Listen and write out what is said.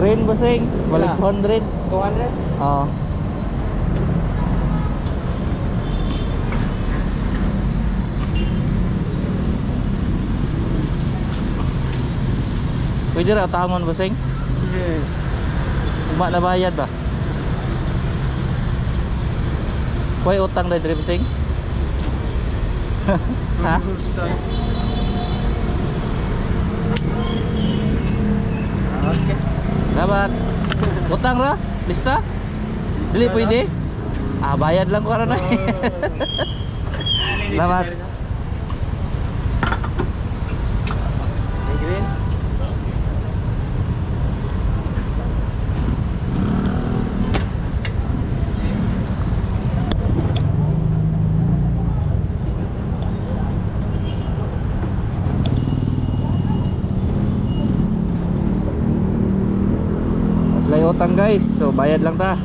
Green bossing, balik Yeah. 200. 200? Oo. Pwede ra tangon bossing? Yes. Ugma na bayad ba? Kuy utang na diri bossing? ha? Dapat utang ra? Lista? Dili pwede? Ah, bayad lang ko na. Salamat. Green. Utang guys. So bayad lang ta.